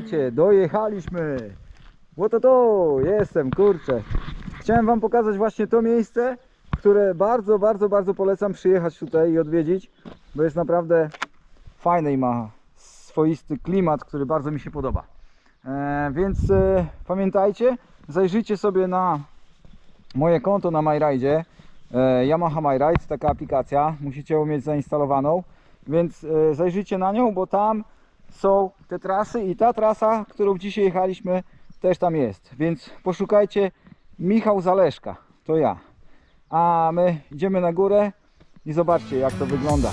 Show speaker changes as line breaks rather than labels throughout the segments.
Słuchajcie, dojechaliśmy. Łoto to, jestem, kurczę. Chciałem wam pokazać właśnie to miejsce, które bardzo, bardzo, bardzo polecam przyjechać tutaj i odwiedzić, bo jest naprawdę fajne i ma swoisty klimat, który bardzo mi się podoba. E, więc e, pamiętajcie, zajrzyjcie sobie na moje konto na MyRide. E, Yamaha MyRide, taka aplikacja, musicie ją mieć zainstalowaną, więc e, zajrzyjcie na nią, bo tam są te trasy i ta trasa, którą dzisiaj jechaliśmy, też tam jest. Więc poszukajcie Michał Zaleszka, to ja. A my idziemy na górę i zobaczcie jak to wygląda.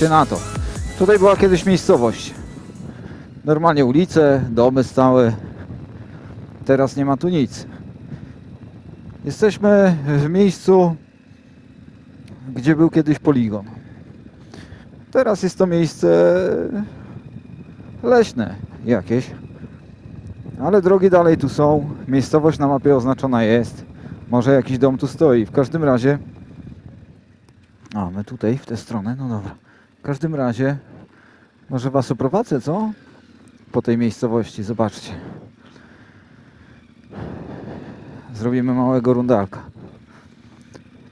Na to. Tutaj była kiedyś miejscowość. Normalnie ulice, domy stałe. Teraz nie ma tu nic. Jesteśmy w miejscu, gdzie był kiedyś poligon. Teraz jest to miejsce leśne jakieś. Ale drogi dalej tu są. Miejscowość na mapie oznaczona jest. Może jakiś dom tu stoi. W każdym razie. A, my tutaj w tę stronę, no dobra. Każdym razie, może Was oprowadzę, co? Po tej miejscowości, zobaczcie. Zrobimy małego rundalka.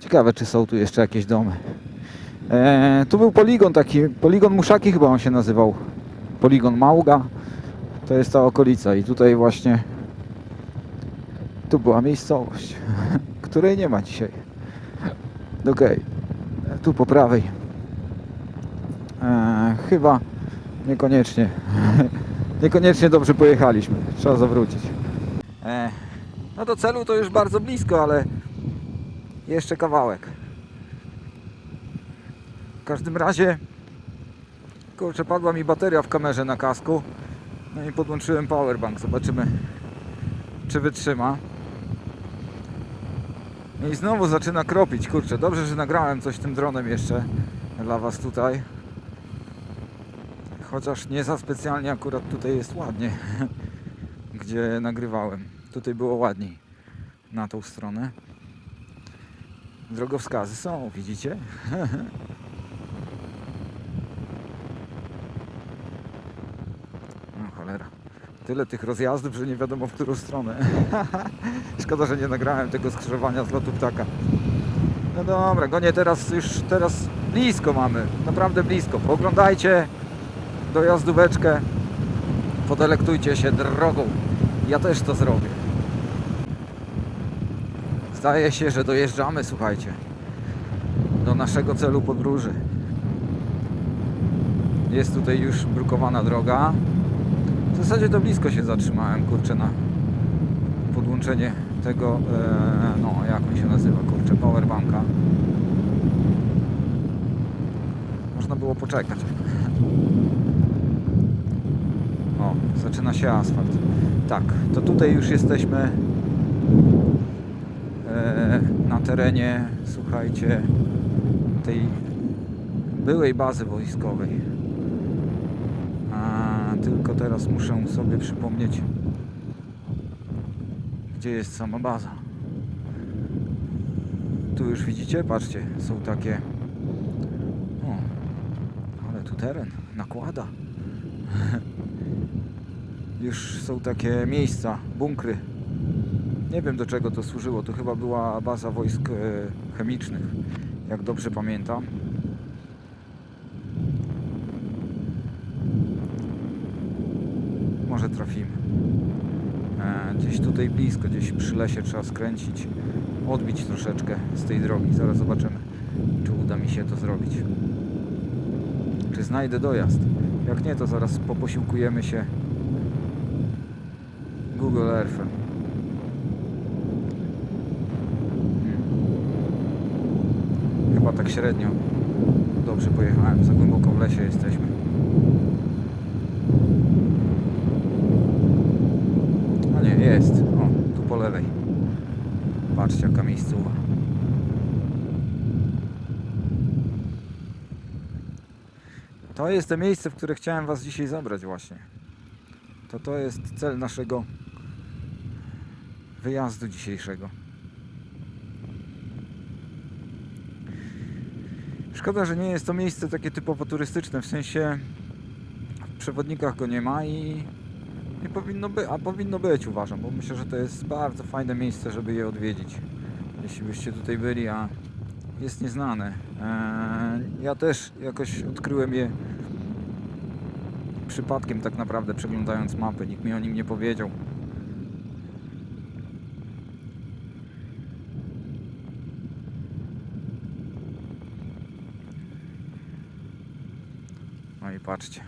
Ciekawe, czy są tu jeszcze jakieś domy. Eee, tu był poligon taki, poligon Muszaki chyba on się nazywał. Poligon Małga. To jest ta okolica i tutaj właśnie tu była miejscowość, której nie ma dzisiaj. Okej, tu po prawej. Eee, chyba niekoniecznie. niekoniecznie dobrze pojechaliśmy. Trzeba zawrócić. Eee, no do celu to już bardzo blisko, ale jeszcze kawałek. W każdym razie kurczę, padła mi bateria w kamerze na kasku. No i podłączyłem powerbank. Zobaczymy czy wytrzyma. I znowu zaczyna kropić. Kurczę, dobrze, że nagrałem coś tym dronem jeszcze dla Was tutaj. Chociaż nie za specjalnie akurat tutaj jest ładnie, gdzie nagrywałem. Tutaj było ładniej na tą stronę. Drogowskazy są, widzicie? No cholera. Tyle tych rozjazdów, że nie wiadomo w którą stronę. Szkoda, że nie nagrałem tego skrzyżowania z lotu ptaka. No dobra, gonię teraz już teraz blisko mamy. Naprawdę blisko. Oglądajcie dojazdóweczkę. Podelektujcie się drogą. Ja też to zrobię. Zdaje się, że dojeżdżamy, słuchajcie, do naszego celu podróży. Jest tutaj już brukowana droga. W zasadzie to blisko się zatrzymałem, kurczę, na podłączenie tego, e, no jak on się nazywa, kurczę, powerbanka. Można było poczekać. Zaczyna się asfalt. Tak, to tutaj już jesteśmy e, na terenie, słuchajcie, tej byłej bazy wojskowej. A tylko teraz muszę sobie przypomnieć, gdzie jest sama baza. Tu już widzicie, patrzcie, są takie. O, ale tu teren nakłada. Już są takie miejsca, bunkry. Nie wiem do czego to służyło. To chyba była baza wojsk e, chemicznych, jak dobrze pamiętam. Może trafimy. E, Gdzieś tutaj blisko, gdzieś przy lesie trzeba skręcić, odbić troszeczkę z tej drogi. Zaraz zobaczymy, czy uda mi się to zrobić. Czy znajdę dojazd. Jak nie, to zaraz poposiłkujemy się Google Earth. Chyba tak średnio. Dobrze pojechałem, za głęboko w lesie jesteśmy. A nie, jest. O, tu po lewej. Patrzcie jaka miejscowa. To jest to miejsce, w które chciałem Was dzisiaj zabrać właśnie. To to jest cel naszego wyjazdu dzisiejszego. Szkoda, że nie jest to miejsce takie typowo turystyczne, w sensie w przewodnikach go nie ma i nie powinno być, a powinno być uważam, bo myślę, że to jest bardzo fajne miejsce, żeby je odwiedzić. Jeśli byście tutaj byli, a jest nieznane. Eee, ja też jakoś odkryłem je przypadkiem tak naprawdę przeglądając mapy. Nikt mi o nim nie powiedział. No i patrzcie.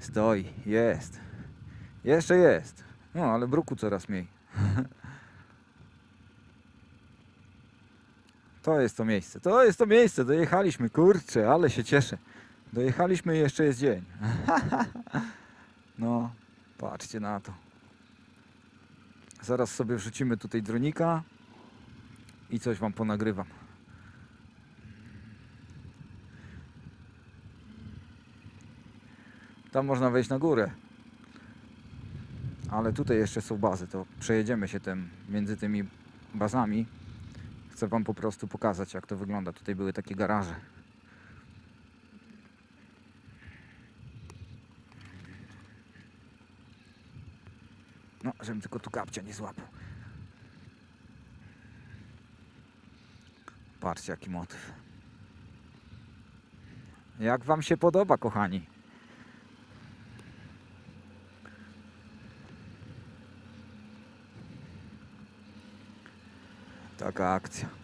Stoi, jest. Jeszcze jest. No, ale bruku coraz mniej. To jest to miejsce. To jest to miejsce. Dojechaliśmy. Kurczę, ale się cieszę. Dojechaliśmy i jeszcze jest dzień. No, patrzcie na to. Zaraz sobie wrzucimy tutaj dronika i coś wam ponagrywam. Tam można wejść na górę. Ale tutaj jeszcze są bazy, to przejedziemy się tym między tymi bazami. Chcę wam po prostu pokazać jak to wygląda. Tutaj były takie garaże. No, żebym tylko tu kapcia nie złapał. Patrzcie jaki motyw. Jak wam się podoba, kochani? Taka akcja.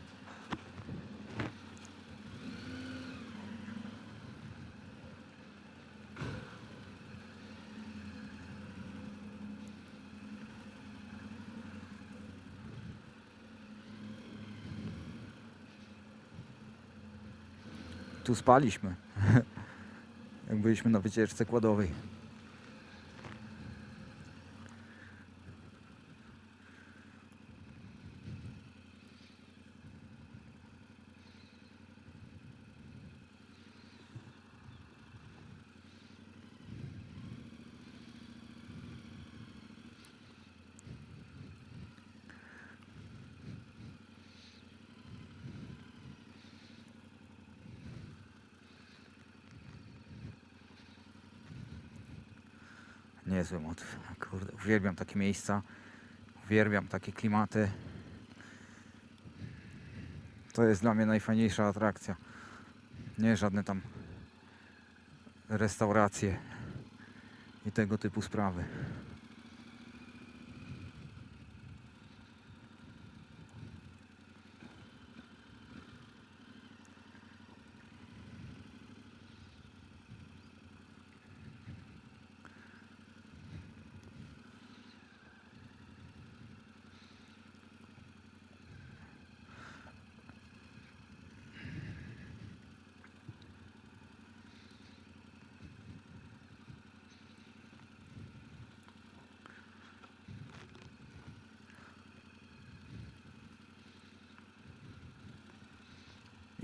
Tu spaliśmy. Jak byliśmy na wycieczce kładowej. Niezły motyw. Kurde, uwielbiam takie miejsca. Uwielbiam takie klimaty. To jest dla mnie najfajniejsza atrakcja. Nie żadne tam restauracje i tego typu sprawy.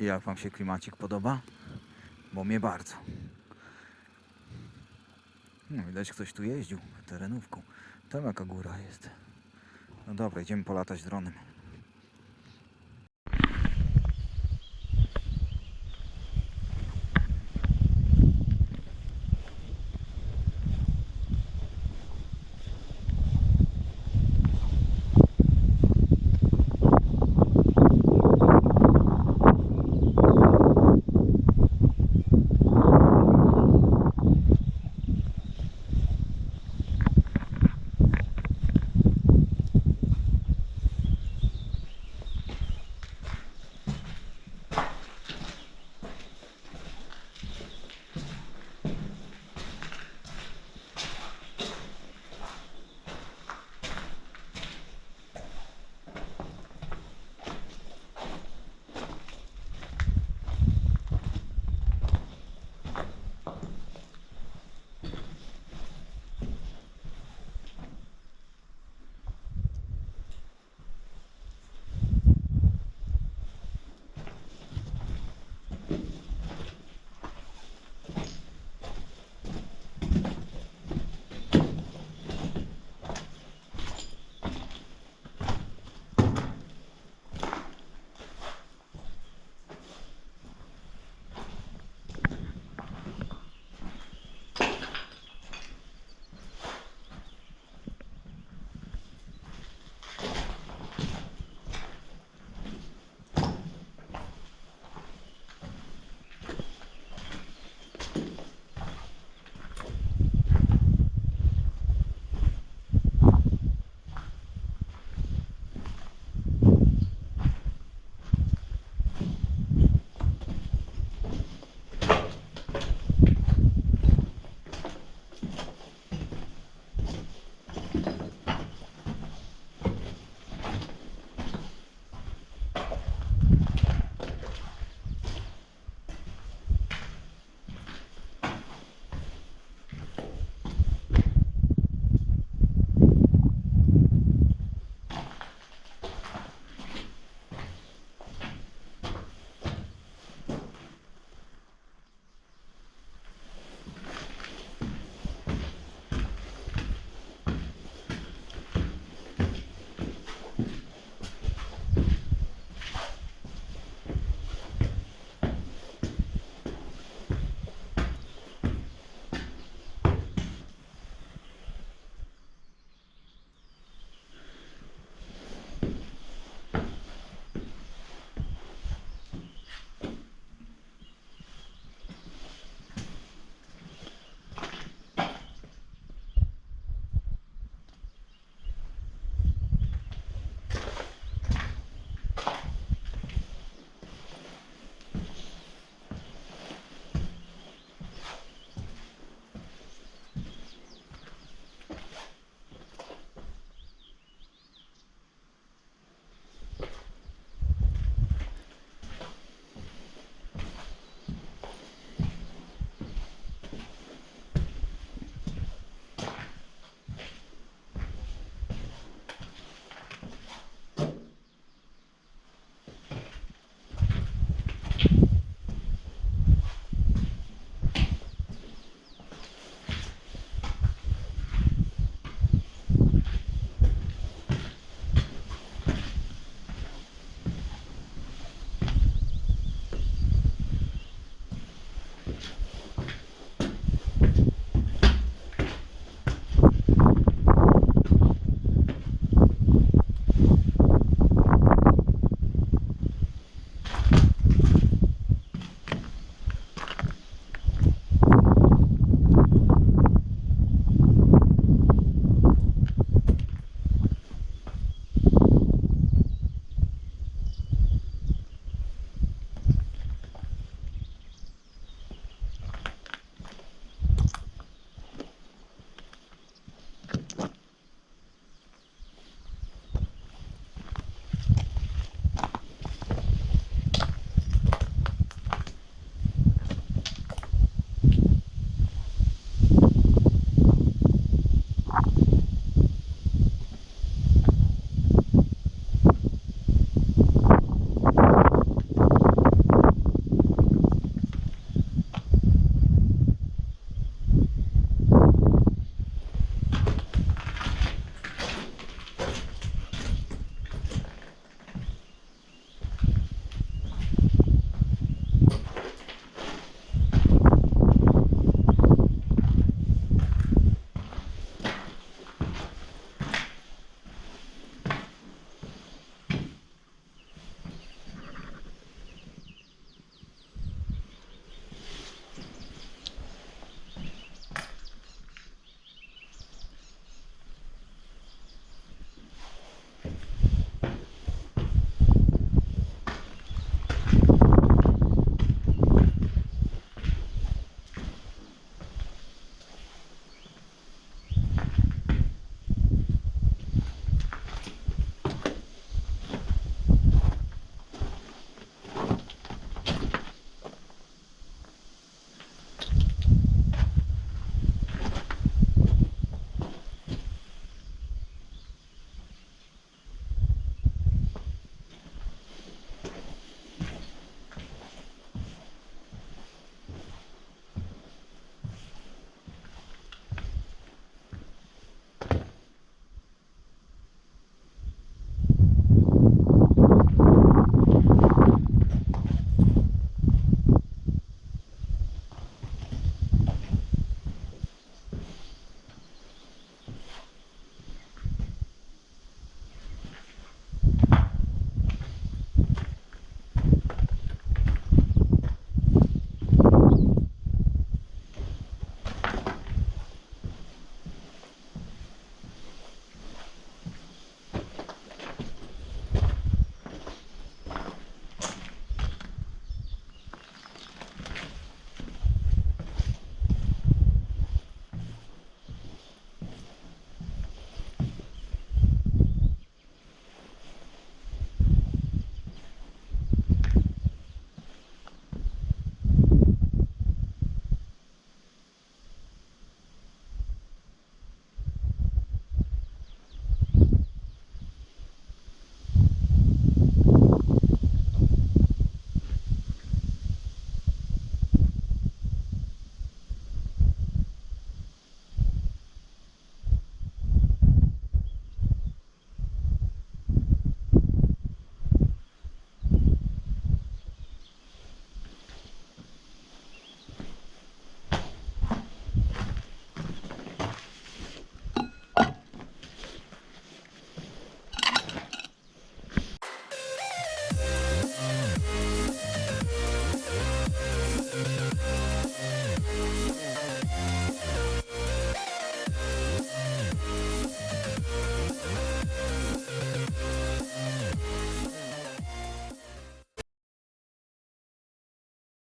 Jak Wam się klimacik podoba? Bo mnie bardzo. No, widać ktoś tu jeździł terenówką. Tam jaka góra jest. No dobra, idziemy polatać dronem.